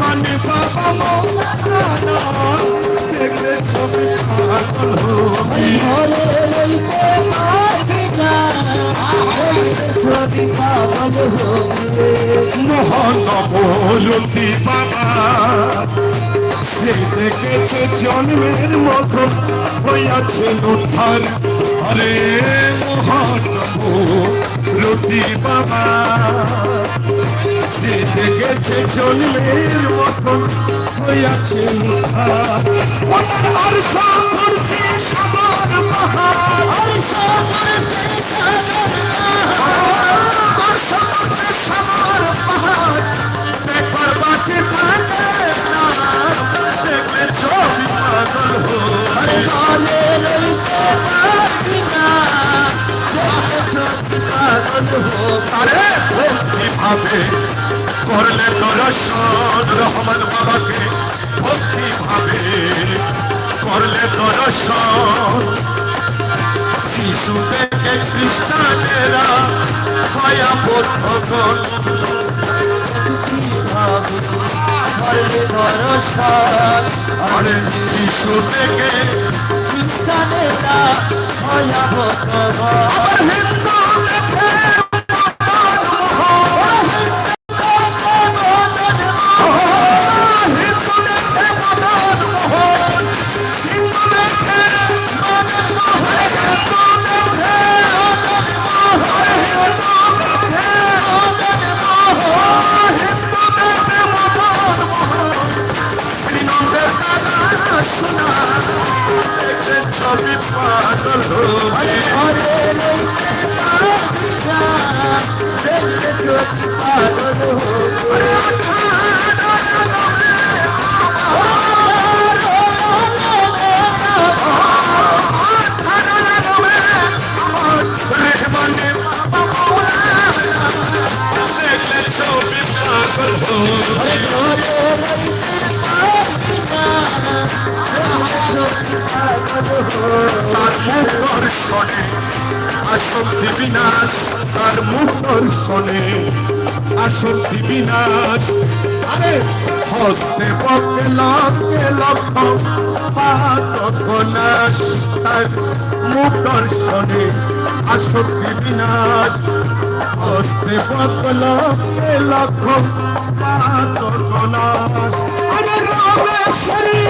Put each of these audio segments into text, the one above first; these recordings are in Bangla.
মানে মৌলানা দেখলে ছবি পাগল হবি ঘরে রইতে পারবি না ছবি পাগল হবে মহানবলতি বাবা সে দেখেছে জন্মের মতো হইয়াছে উদ্ধার আরে মহানবলতি বাবা সে দেখেছে জন্মের মতো হইয়াছে আর সাগর সে সাগর পাহাড় আর আর সাগর পাহাড় দেখবার বাকি থাকে না দেখলে ছবি পাগল হয় ঘরে রইতে পারবি না পাগল হবে আরে ভাবে করলে দর্শন রহমান বাবাকে ভক্তি ভাবে। করলে দর্শন শিশু থেকে খ্রিস্টানেরা ছয়া বোধগণ শিশু থেকে খ্রিস্টানেরা পাগল তার মুখ দর্শনে আসক্তি বিনাশ। আরে, হস্তে পক্ষে লক্ষে লক্ষ পাতক নাশ তার মুখ দর্শনে আসক্তি বিনাশ। হস্তে পক্ষে লক্ষে লক্ষ পাতক নাশ আরে রামেশ্বরী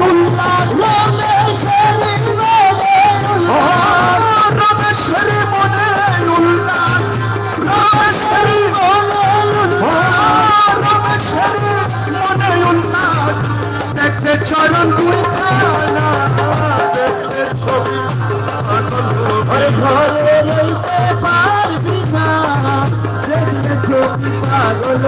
উল্লাস রামেশ্বরী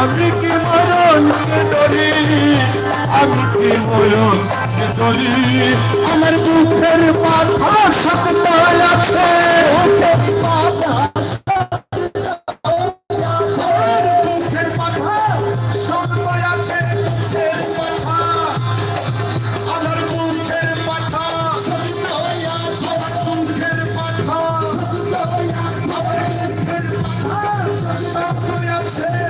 আমি কি মরণকে ধরি আমি কি মরণকে ধরি? আমার বুকের মাথা শক্ত আছে। বুকের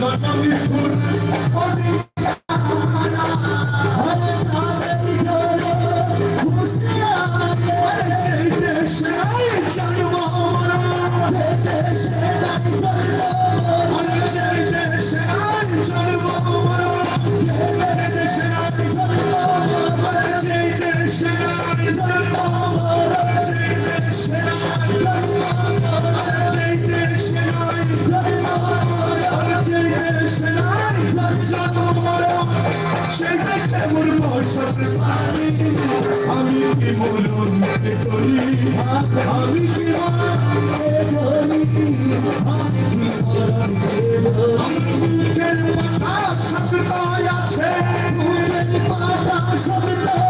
Só não me escute, সেই দেশে মোর বসত পানি আমি কি বলুন করি আমি কি সত্যতায় আছে বুকের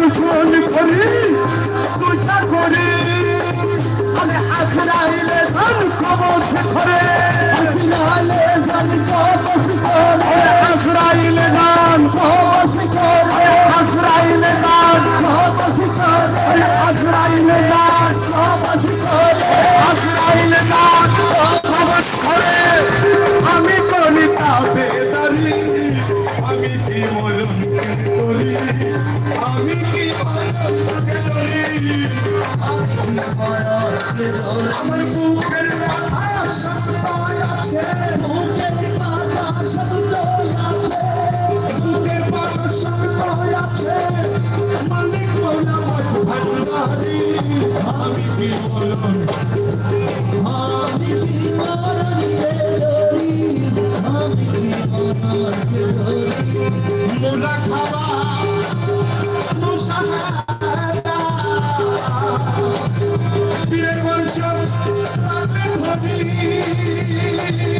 دشمن کنی؟ دوشن کنی حال حسن اهل زن کباس کنه حسن اهل زن کباس کن حسن اهل زن کباس کن حسن اهل زن کباس کن حسن اهل زن کباس کن আমার বুকের মাথা শক্ত আছে বুকের মাথা শক্ত আছে মালিক মৌলা মত ভান্ডারি আমি কি বলুন মোরা খাওয়া মুসাহাদা Thank you.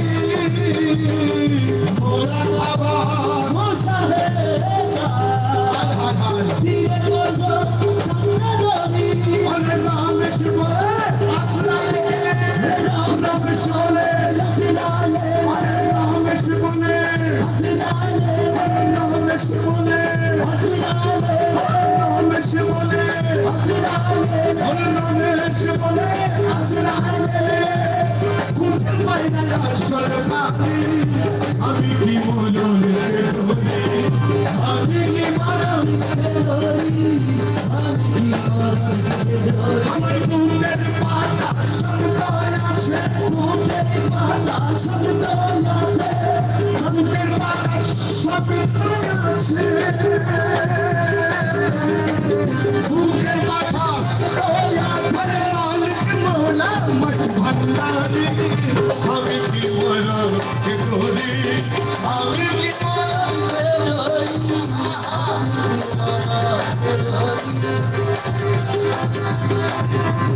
আমি কি বলুন রে তোরে আমি কি বলুন আমার বুকের পাতা শক্ত আছে বুকের পাতা শক্ত মরণ কি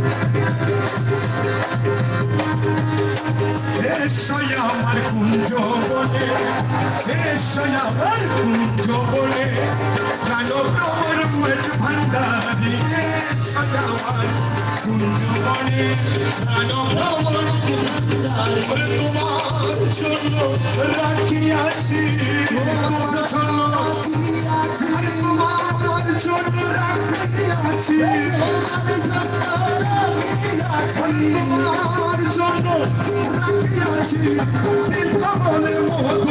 আমার কুঞ্জ বলে, প্রাণ প্রবর মেট ভান্ডারি আমার কুঞ্জ বলে প্রাণ প্রবর তোমার জন্য রাখিয়াছি, তোমার জন্য তোমার জন্য রাখিয়াছি। তোমার জন্য রাখিয়াছি বলে মধু